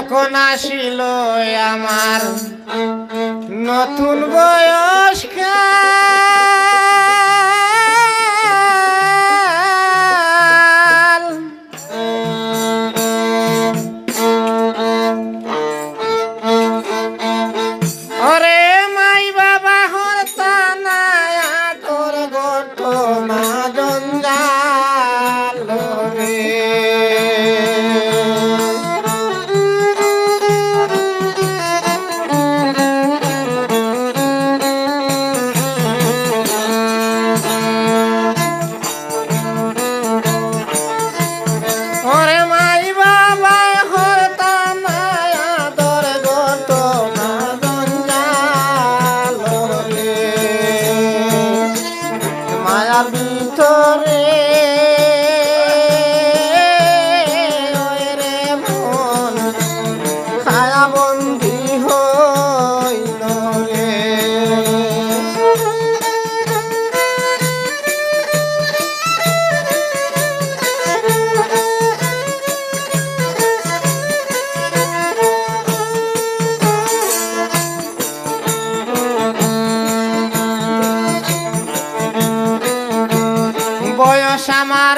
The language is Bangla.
যখন আসিল আমার নতুন বয়স আমার